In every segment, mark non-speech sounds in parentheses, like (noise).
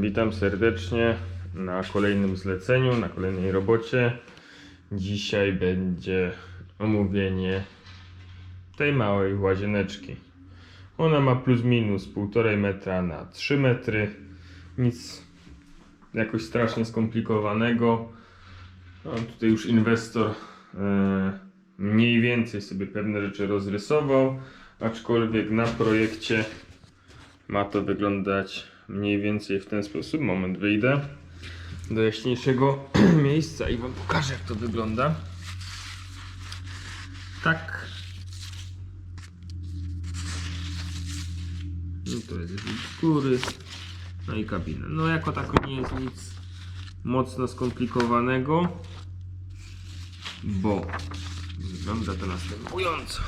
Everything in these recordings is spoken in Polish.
Witam serdecznie na kolejnym zleceniu, na kolejnej robocie. Dzisiaj będzie omówienie tej małej łazieneczki. Ona ma plus minus 1,5 metra na 3 metry. Nic jakoś strasznie skomplikowanego. No, tutaj już inwestor e, mniej więcej sobie pewne rzeczy rozrysował, aczkolwiek na projekcie ma to wyglądać mniej więcej w ten sposób. Moment, wyjdę do jaśniejszego (clears throat) miejsca i Wam pokażę, jak to wygląda. Tak. No to jest z góry. No i kabina. No jako tako nie jest nic mocno skomplikowanego, bo wygląda to następująco.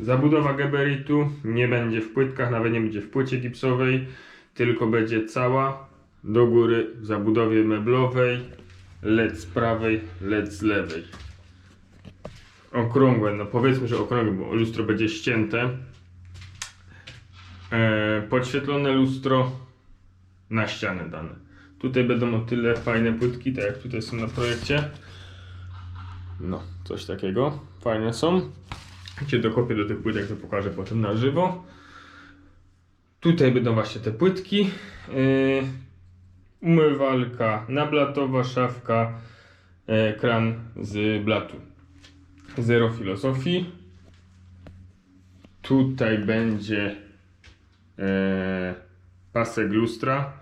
Zabudowa gabaritu nie będzie w płytkach, nawet nie będzie w płycie gipsowej, tylko będzie cała do góry w zabudowie meblowej, led z prawej, led z lewej. Okrągłe, no powiedzmy, że okrągłe, bo lustro będzie ścięte. E, podświetlone lustro na ścianę dane. Tutaj będą o tyle fajne płytki, tak jak tutaj są na projekcie. No, coś takiego. Fajne są. Się dokopię do tych płytek, to pokażę potem na żywo. Tutaj będą właśnie te płytki. Yy, umywalka nablatowa, szafka, yy, kran z blatu. Zero filozofii. Tutaj będzie yy, pasek lustra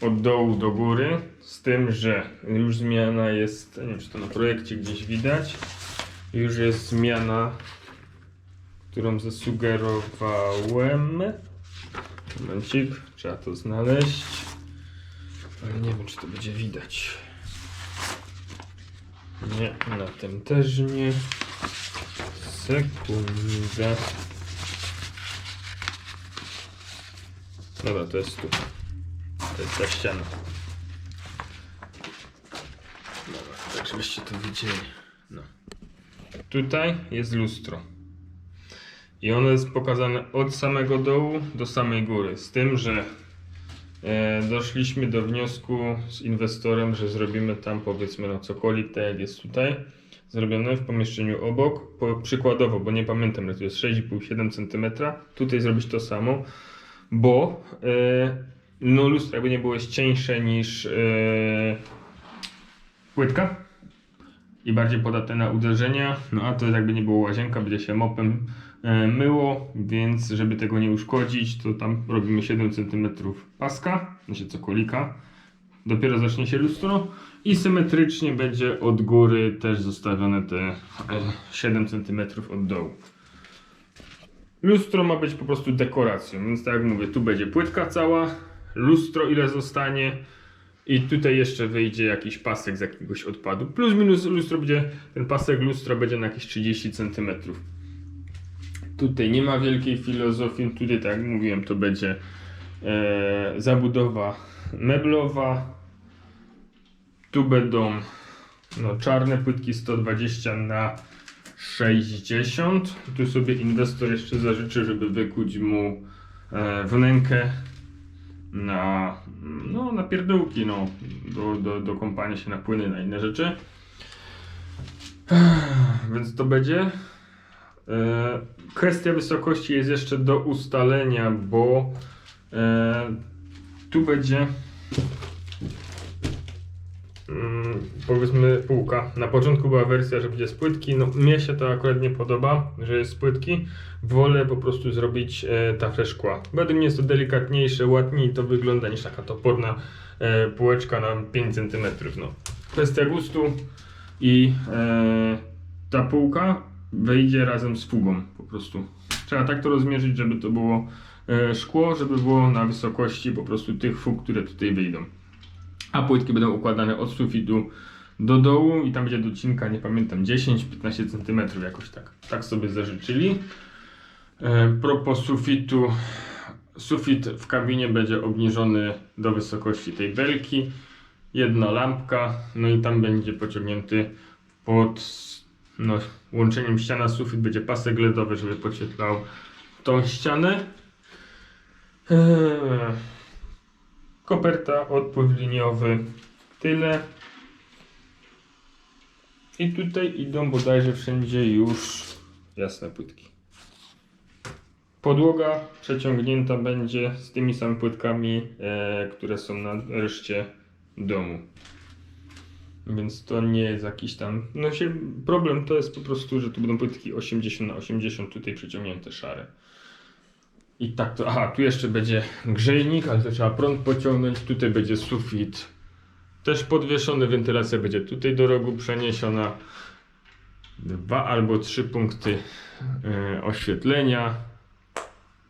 od dołu do góry, z tym, że już zmiana jest, nie wiem czy to na projekcie gdzieś widać, już jest zmiana, którą zasugerowałem. Momencik, trzeba to znaleźć, ale nie wiem czy to będzie widać. Nie, na tym też nie. Sekundę. Dobra, to jest tu. To jest ta ściana. Dobra, tak żebyście to widzieli. No. Tutaj jest lustro. I ono jest pokazane od samego dołu do samej góry. Z tym, że e, doszliśmy do wniosku z inwestorem, że zrobimy tam powiedzmy no cokolik, tak jak jest tutaj zrobione w pomieszczeniu obok. Po, przykładowo, bo nie pamiętam, ale to jest 6,5-7 cm. Tutaj zrobić to samo, bo e, no lustro jakby nie było jest cieńsze niż e, płytka i bardziej podatne na uderzenia. No a to jakby nie było łazienka, będzie się mopem e, myło, więc żeby tego nie uszkodzić, to tam robimy 7 cm paska, znaczy cokolika. Dopiero zacznie się lustro i symetrycznie będzie od góry też zostawione te e, 7 cm od dołu. Lustro ma być po prostu dekoracją, więc tak jak mówię, tu będzie płytka cała, lustro ile zostanie i tutaj jeszcze wyjdzie jakiś pasek z jakiegoś odpadu. Plus minus lustro będzie, ten pasek lustra będzie na jakieś 30 cm. Tutaj nie ma wielkiej filozofii, tutaj tak jak mówiłem to będzie e, zabudowa meblowa. Tu będą no, czarne płytki 120 na 60. Tu sobie inwestor jeszcze zażyczy, żeby wykuć mu e, wnękę na, no, na pierdółki, no, do, do, do kąpania się na płyny, na inne rzeczy. Więc to będzie. E, kwestia wysokości jest jeszcze do ustalenia, bo e, tu będzie powiedzmy półka. Na początku była wersja, że będzie z płytki. No, mnie się to akurat nie podoba, że jest z płytki. Wolę po prostu zrobić e, taflę szkła. Według mnie jest to delikatniejsze, ładniej to wygląda niż taka toporna e, półeczka na 5 cm. No. Kwestia gustu i e, ta półka wejdzie razem z fugą po prostu. Trzeba tak to rozmierzyć, żeby to było e, szkło, żeby było na wysokości po prostu tych fug, które tutaj wyjdą a płytki będą układane od sufitu do dołu i tam będzie docinka, nie pamiętam, 10-15 cm jakoś tak. Tak sobie zażyczyli. E, propos sufitu, sufit w kabinie będzie obniżony do wysokości tej belki. Jedna lampka, no i tam będzie pociągnięty pod no, łączeniem ściana sufit będzie pasek LEDowy, żeby podświetlał tą ścianę. Eee, koperta, odpływ liniowy, tyle. I tutaj idą bodajże wszędzie już jasne płytki. Podłoga przeciągnięta będzie z tymi samymi płytkami, e, które są na reszcie domu. Więc to nie jest jakiś tam. No się, problem to jest po prostu, że tu będą płytki 80 na 80 tutaj przeciągnięte szare. I tak to. Aha, tu jeszcze będzie grzejnik, ale to trzeba prąd pociągnąć. Tutaj będzie sufit. Też podwieszony, wentylacja będzie tutaj do rogu przeniesiona. Dwa albo trzy punkty e, oświetlenia.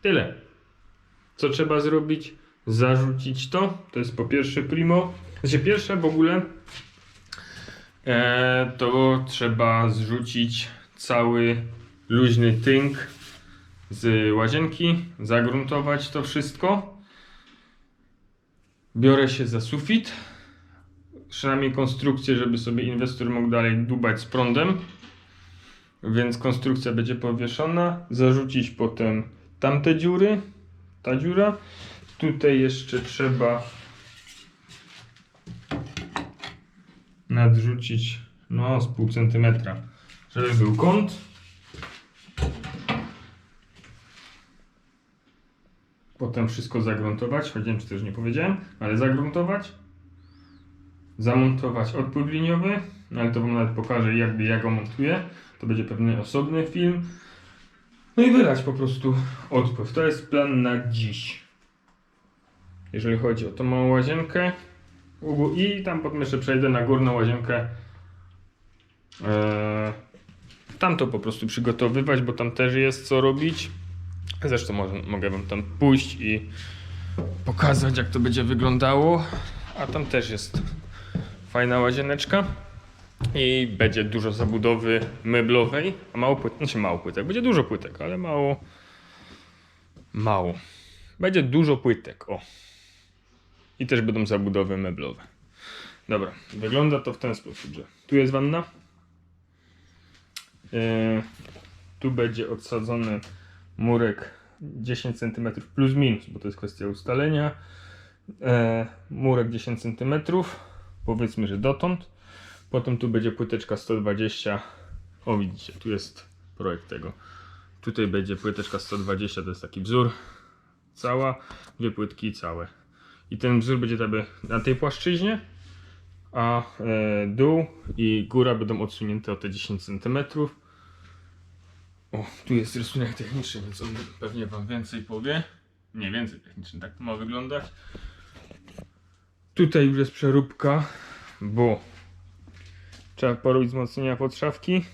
Tyle. Co trzeba zrobić? Zarzucić to. To jest po pierwsze primo. Znaczy pierwsze w ogóle e, to trzeba zrzucić cały luźny tynk z łazienki, zagruntować to wszystko. Biorę się za sufit. Przynajmniej konstrukcję, żeby sobie inwestor mógł dalej dubać z prądem. Więc konstrukcja będzie powieszona. Zarzucić potem tamte dziury. Ta dziura. Tutaj jeszcze trzeba nadrzucić no z pół centymetra, żeby był kąt. Potem wszystko zagruntować, choć nie wiem czy też nie powiedziałem, ale zagruntować. Zamontować odpływ liniowy, no ale to wam nawet pokażę jakby ja go montuję. To będzie pewnie osobny film. No i wylać po prostu odpływ. To jest plan na dziś. Jeżeli chodzi o tą małą łazienkę. I tam potem jeszcze przejdę na górną łazienkę. Eee, tam to po prostu przygotowywać, bo tam też jest co robić. Zresztą może, mogę wam tam pójść i pokazać jak to będzie wyglądało. A tam też jest fajna łazieneczka. I będzie dużo zabudowy meblowej. A mało płytek, znaczy mało płytek. Będzie dużo płytek, ale mało. Mało. Będzie dużo płytek, o. I też będą zabudowy meblowe. Dobra, wygląda to w ten sposób, że tu jest wanna. Yy, tu będzie odsadzony murek 10 cm plus minus, bo to jest kwestia ustalenia. E, murek 10 cm, powiedzmy, że dotąd. Potem tu będzie płyteczka 120. O, widzicie, tu jest projekt tego. Tutaj będzie płyteczka 120, to jest taki wzór. Cała, dwie płytki całe. I ten wzór będzie na tej płaszczyźnie, a e, dół i góra będą odsunięte o te 10 cm. O, tu jest rysunek techniczny, więc on pewnie Wam więcej powie. Nie więcej techniczny, tak to ma wyglądać. Tutaj już jest przeróbka, bo trzeba porobić wzmocnienia pod szafki,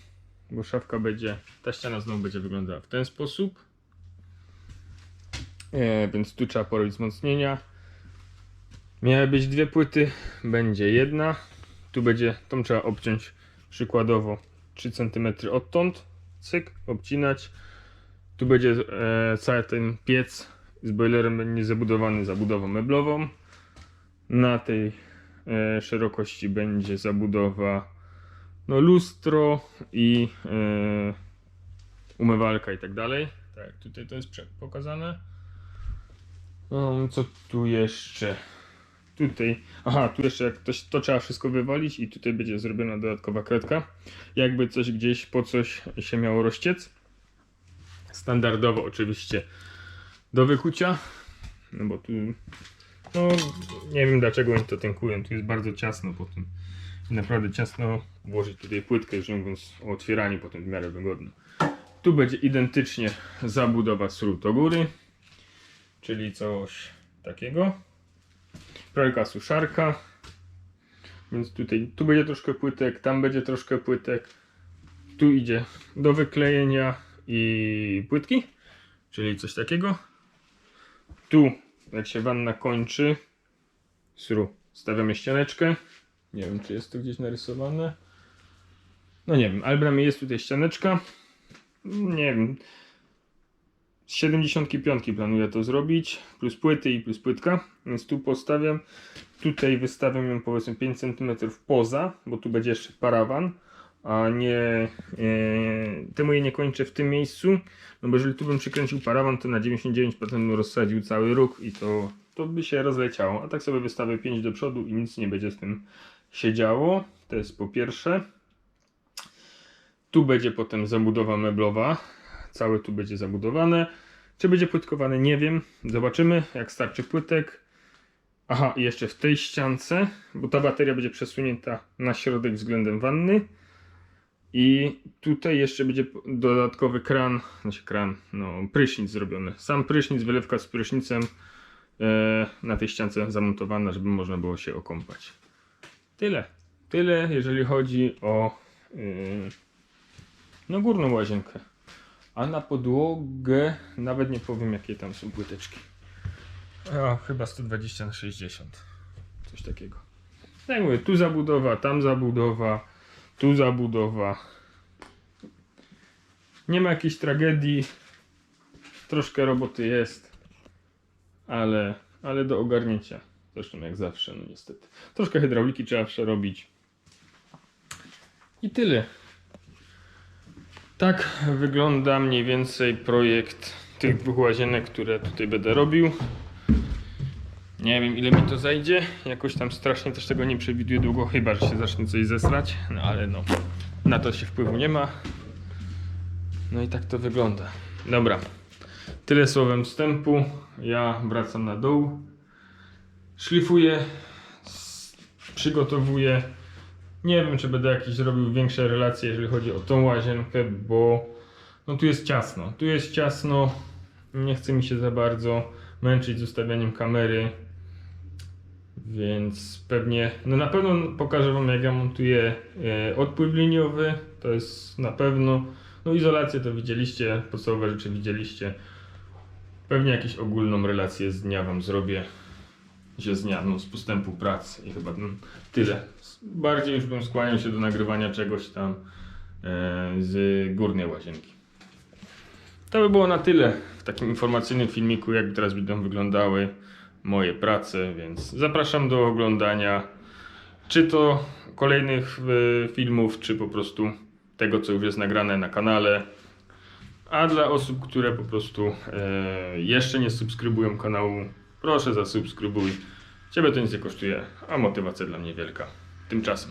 bo szafka będzie, ta ściana znowu będzie wyglądała w ten sposób. E, więc tu trzeba porobić wzmocnienia. Miały być dwie płyty, będzie jedna. Tu będzie, tą trzeba obciąć przykładowo 3 cm odtąd. Cyk, obcinać. Tu będzie e, cały ten piec z boilerem będzie zabudowany zabudową meblową. Na tej e, szerokości będzie zabudowa no, lustro i e, umywalka i tak dalej. Tak, tutaj to jest pokazane. Um, co tu jeszcze? Tutaj, aha, tu jeszcze jak ktoś, to trzeba wszystko wywalić i tutaj będzie zrobiona dodatkowa kredka. Jakby coś gdzieś po coś się miało rozciec. Standardowo oczywiście do wykucia. No bo tu, no nie wiem dlaczego oni to tynkują, tu jest bardzo ciasno po tym. Naprawdę ciasno włożyć tutaj płytkę, już nie mówiąc o otwieraniu potem w miarę wygodno. Tu będzie identycznie zabudowa sród do góry, czyli coś takiego. Pralka suszarka. Więc tutaj, tu będzie troszkę płytek, tam będzie troszkę płytek. Tu idzie do wyklejenia i płytki, czyli coś takiego. Tu, jak się wanna kończy, sru, stawiamy ścianeczkę. Nie wiem, czy jest to gdzieś narysowane. No nie wiem, ale przynajmniej jest tutaj ścianeczka. Nie wiem. Z 75 planuję to zrobić, plus płyty i plus płytka, więc tu postawiam. Tutaj wystawiam ją powiedzmy 5 cm poza, bo tu będzie jeszcze parawan. a nie e, temu je nie kończę w tym miejscu, no bo jeżeli tu bym przykręcił parawan, to na 99% bym rozsadził cały róg i to, to by się rozleciało, a tak sobie wystawię 5 do przodu i nic nie będzie z tym się działo, to jest po pierwsze. Tu będzie potem zabudowa meblowa, całe tu będzie zabudowane. Czy będzie płytkowane, nie wiem. Zobaczymy, jak starczy płytek. Aha, i jeszcze w tej ściance, bo ta bateria będzie przesunięta na środek względem wanny. I tutaj jeszcze będzie dodatkowy kran, znaczy kran, no prysznic zrobiony. Sam prysznic, wylewka z prysznicem e, na tej ściance zamontowana, żeby można było się okąpać. Tyle. Tyle, jeżeli chodzi o yy, no górną łazienkę. A na podłogę nawet nie powiem jakie tam są płyteczki. O, chyba 120 na 60. Coś takiego. Tak jak mówię, tu zabudowa, tam zabudowa, tu zabudowa. Nie ma jakiejś tragedii. Troszkę roboty jest, ale, ale do ogarnięcia. Zresztą jak zawsze, no niestety. Troszkę hydrauliki trzeba przerobić. I tyle. Tak wygląda mniej więcej projekt tych dwóch łazienek, które tutaj będę robił. Nie wiem ile mi to zajdzie. Jakoś tam strasznie też tego nie przewiduję długo, chyba że się zacznie coś zesrać. No ale no, na to się wpływu nie ma. No i tak to wygląda. Dobra. Tyle słowem wstępu. Ja wracam na dół. Szlifuję. Przygotowuję. Nie wiem, czy będę jakieś robił większe relacje, jeżeli chodzi o tą łazienkę, bo no tu jest ciasno. Tu jest ciasno. Nie chce mi się za bardzo męczyć z ustawianiem kamery. Więc pewnie, no na pewno pokażę Wam jak ja montuję e, odpływ liniowy. To jest na pewno. No izolację to widzieliście, podstawowe rzeczy widzieliście. Pewnie jakąś ogólną relację z dnia Wam zrobię. Że z dnia, no z postępu pracy i chyba no, tyle. Bardziej już bym skłaniał się do nagrywania czegoś tam e, z górnej łazienki. To by było na tyle w takim informacyjnym filmiku, jak teraz będą wyglądały moje prace, więc zapraszam do oglądania czy to kolejnych e, filmów, czy po prostu tego, co już jest nagrane na kanale. A dla osób, które po prostu e, jeszcze nie subskrybują kanału, Proszę zasubskrybuj. Ciebie to nic nie kosztuje, a motywacja dla mnie wielka. Tymczasem.